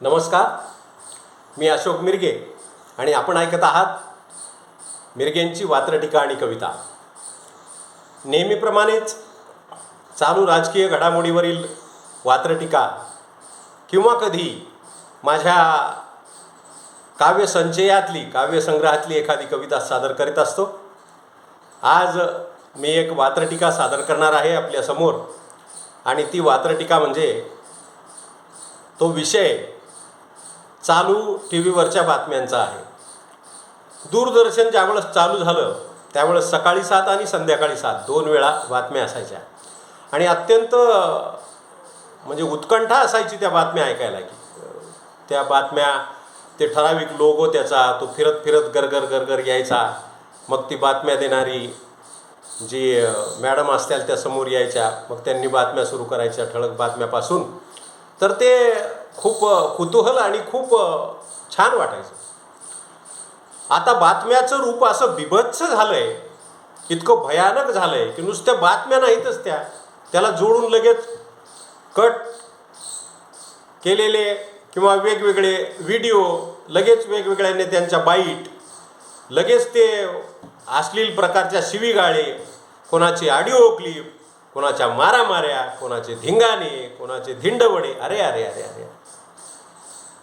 नमस्कार. मी अशोक मिरगे आणि आपण ऐकत आहात मिरगेंची वात्रटिका आणि कविता. नेहमीप्रमाणेच चालू राजकीय घडामोडीवरील वात्रटिका किंवा कधी माझ्या काव्यसंचयातली काव्यसंग्रहातली एखादी कविता सादर करीत असतो. आज मी एक वात्रटिका सादर करणार आहे आपल्यासमोर आणि ती वात्रटिका म्हणजे तो विषय चालू टी व्हीवरच्या बातम्यांचा आहे. दूरदर्शन ज्यावेळेस चालू झालं त्यावेळेस सकाळी सात आणि संध्याकाळी सात दोन वेळा बातम्या असायच्या. आणि अत्यंत म्हणजे उत्कंठा असायची त्या बातम्या ऐकायला की त्या बातम्या ते ठराविक लोगो त्याचा तो फिरत फिरत गरगर गरगर यायचा. मग ती बातम्या देणारी जी मॅडम असतील त्या समोर यायच्या. मग त्यांनी बातम्या सुरू करायच्या ठळक बातम्यापासून. तर ते खूप कुतूहल आणि खूप छान वाटायचं. आता बातम्याचं रूप असं बिभत्स झालंय इतकं भयानक झालंय की नुसत्या बातम्या नाहीतच त्या. त्याला जोडून लगेच कट केलेले किंवा वेगवेगळे व्हिडिओ लगेच वेगवेगळ्या नेत्यांच्या बाईट लगेच ते अश्लील प्रकारच्या शिवीगाळे कोणाची ऑडिओ क्लिप कोणाच्या मारामाऱ्या कोणाचे धिंगाणे कोणाचे धिंडवडे. अरे अरे अरे अरे.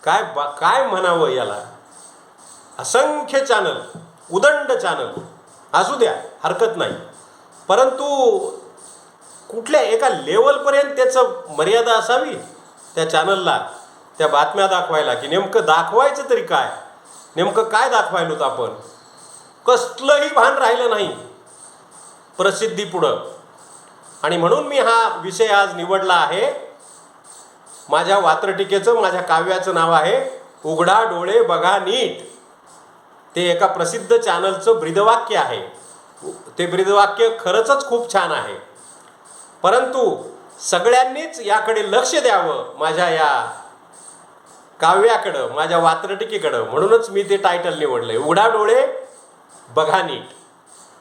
काय बा काय म्हणावं याला? असंख्य चॅनल उदंड चॅनल असू द्या हरकत नाही. परंतु कुठल्या एका लेवलपर्यंत त्याचं मर्यादा असावी? त्या चॅनलला त्या बातम्या दाखवायला. की नेमकं दाखवायचं तरी काय? नेमकं काय दाखवायलोत आपण? कसलंही भान राहिलं नाही. प्रसिद्धी पुढं. आणि म्हणून मी हा विषय आज निवडला आहे. माझ्या वात्रटिकेचं माझ्या काव्याचं नाव आहे उघडा डोळे बघा नीट. ते एका प्रसिद्ध चॅनलचं ब्रीदवाक्य आहे. ते ब्रीदवाक्य खरंच खूप छान आहे. परंतु सगळ्यांनीच याकडे लक्ष द्यावं माझ्या या काव्याकडं माझ्या वात्रटिकेकडं. म्हणूनच मी ते टायटल निवडलं आहे उघडा डोळे बघा नीट.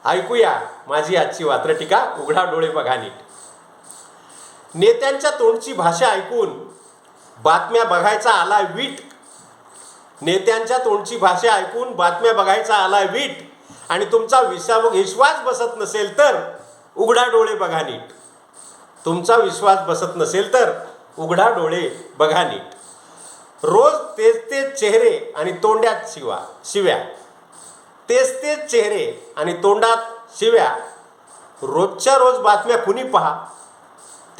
ऐकूया माझी आजची वात्रटिका उघडा डोळे बघा नीट. नेत्यांच्या तोंडची भाषा ऐकून बातम्या बघायचा आला वीट. नेत्यांच्या तोंडची भाषा ऐकून बातम्या बघायचा आला वीट. आणि तुमचा विश्वा विश्वास बसत नसेल तर उघडा डोळे बघा नीट. तुमचा विश्वास बसत नसेल तर उघडा डोळे बघा नीट. रोज तेच तेच चेहरे आणि तोंड्यात शिवा शिव्या. तेच तेच चेहरे आणि तोंडात शिव्या. रोजच्या रोज बातम्या कुणी पहा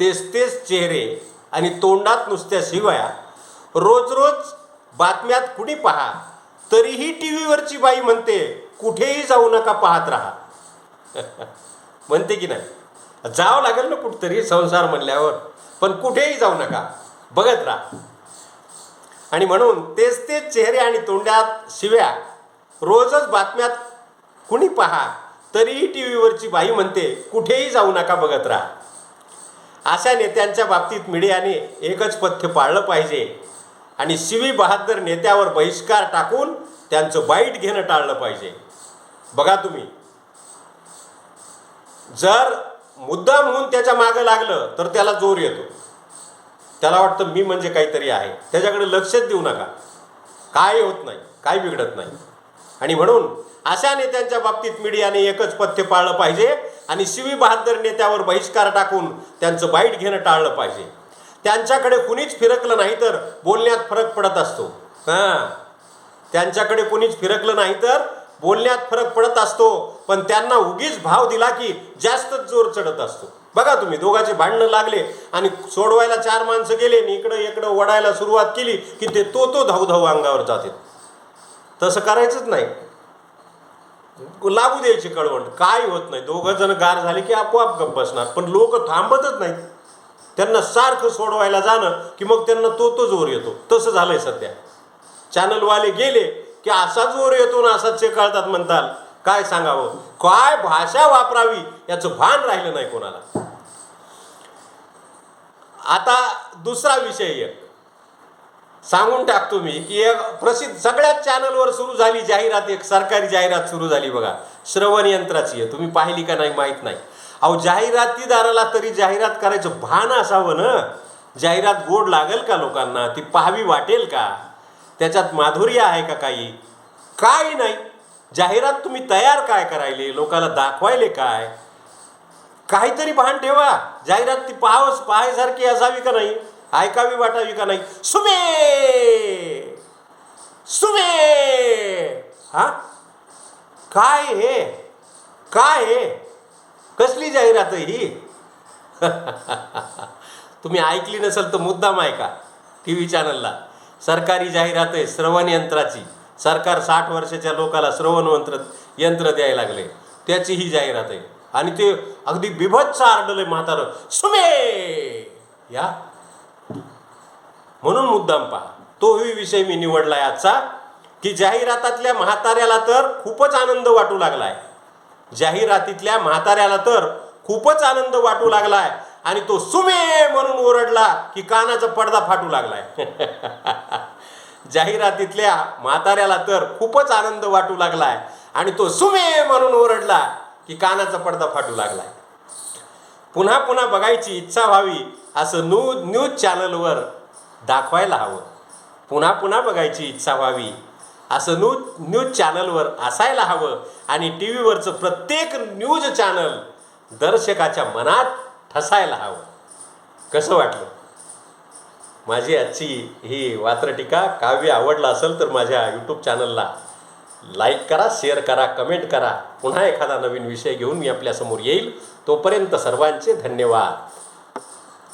तेच तेच चेहरे आणि तोंडात नुसत्या शिव्या. रोज रोज बातम्यात कुणी पहा तरीही टी व्हीवरची बाई म्हणते कुठेही जाऊ नका पाहत राहा. म्हणते की नाही? जावं लागेल ना कुठतरी संसार म्हणल्यावर पण कुठेही जाऊ नका बघत राहा. आणि म्हणून तेच तेच चेहरे आणि तोंडात शिव्या रोजच बातम्यात कुणी पहा तरीही टी व्हीवरची बाई म्हणते कुठेही जाऊ नका बघत राहा. अशा नेत्यांच्या बाबतीत मीडियाने एकच पथ्य पाळलं पाहिजे आणि शिवी बहादर नेत्यावर बहिष्कार टाकून त्यांचं बाईट घेणं टाळलं पाहिजे. बघा तुम्ही. जर मुद्दा म्हणून त्याच्या मागं लागलं तर त्याला जोर येतो. त्याला वाटतं मी म्हणजे काहीतरी आहे. त्याच्याकडे लक्षच देऊ नका. काय होत नाही काय बिघडत नाही. आणि म्हणून अशा नेत्यांच्या बाबतीत मीडियाने एकच पथ्य पाळलं पाहिजे आणि शिवी बहादर नेत्यावर बहिष्कार टाकून त्यांचं बाईट घेणं टाळलं पाहिजे. त्यांच्याकडे कुणीच फिरकलं नाही तर बोलण्यात फरक पडत असतो. हां. त्यांच्याकडे कुणीच फिरकलं नाही तर बोलण्यात फरक पडत असतो पण त्यांना उगीच भाव दिला की जास्तच जोर चढत असतो. बघा तुम्ही दोघांचे भांडणं लागले आणि सोडवायला चार माणसं गेले आणि इकडं इकडं वडायला सुरुवात केली की ते तो तो धावधाव धाऊ अंगावर जाते. तसं करायचंच नाही. लागू द्यायची कळवण काय होत नाही. दोघं जण गार झाले की आपोआप गप बसणार. पण लोक थांबतच नाहीत. त्यांना सारखं सोडवायला जाणं की मग त्यांना तो तो जोर येतो. तसं झालंय सध्या. चॅनलवाले गेले की असा जोर येतो ना असा चेकाळतात म्हणताल काय सांगावं? काय भाषा वापरावी? याचं भान राहिलं नाही कोणाला. आता दुसरा विषय एक. सांगून टाकतो मी की एक प्रसिद्ध सगळ्याच चॅनलवर सुरू झाली जाहिरात एक सरकारी जाहिरात सुरू झाली बघा. श्रवण यंत्राची आहे. तुम्ही पाहिली का नाही माहीत नाही. अहो जाहिरातीदाराला तरी जाहिरात करायचं भान असावं ना. जाहिरात गोड लागेल का लोकांना? ती पाहावी वाटेल का? त्याच्यात माधुर्य आहे का काही? काय नाही. जाहिरात तुम्ही तयार काय करायले? लोकांना दाखवायले काय? काहीतरी भान ठेवा. जाहिरात ती पाहावंच पाहायसारखी असावी का नाही? ऐकावी वाटावी का नाही? सुमे! सुमे! हा? काय हे? काय हे? कसली जाहिरात आहे ही? तुम्ही ऐकली नसेल तर मुद्दाम ऐका. टी व्ही चॅनलला. सरकारी जाहिरात आहे श्रवण यंत्राची. सरकार साठ वर्षाच्या लोकाला श्रवण यंत्र यंत्र द्यायला लागले. त्याची ही जाहिरात आहे. आणि ते अगदी बिभत्स आरडले म्हातारं. सुमे! या? म्हणून मुद्दाम पहा. तोही विषय मी निवडला आजचा की जाहिरातातल्या म्हाताऱ्याला तर खूपच आनंद वाटू लागलाय. जाहिरातीतल्या म्हाताऱ्याला तर खूपच आनंद वाटू लागलाय. आणि तो सुमे म्हणून ओरडला की कानाचा पडदा फाटू लागलाय. जाहिरातीतल्या म्हाताऱ्याला तर खूपच आनंद वाटू लागलाय. आणि तो सुमे म्हणून ओरडला की कानाचा पडदा फाटू लागलाय. पुन्हा पुन्हा बघायची इच्छा व्हावी असं न्यू न्यूज चॅनलवर दाखवायला हवं. पुन्हा पुन्हा बघायची इच्छा व्हावी. असं न्यूज न्यूज चॅनलवर असायला हवं आणि टी व्हीवरचं प्रत्येक न्यूज चॅनल दर्शकाच्या मनात ठसायला हवं. कसं वाटलं? माझी आजची ही वात्रटिका काव्य आवडलं असेल तर माझ्या यूट्यूब चॅनलला लाईक करा शेअर करा कमेंट करा. पुन्हा एखादा नवीन विषय घेऊन मी आपल्यासमोर येईल. तोपर्यंत सर्वांचे धन्यवाद.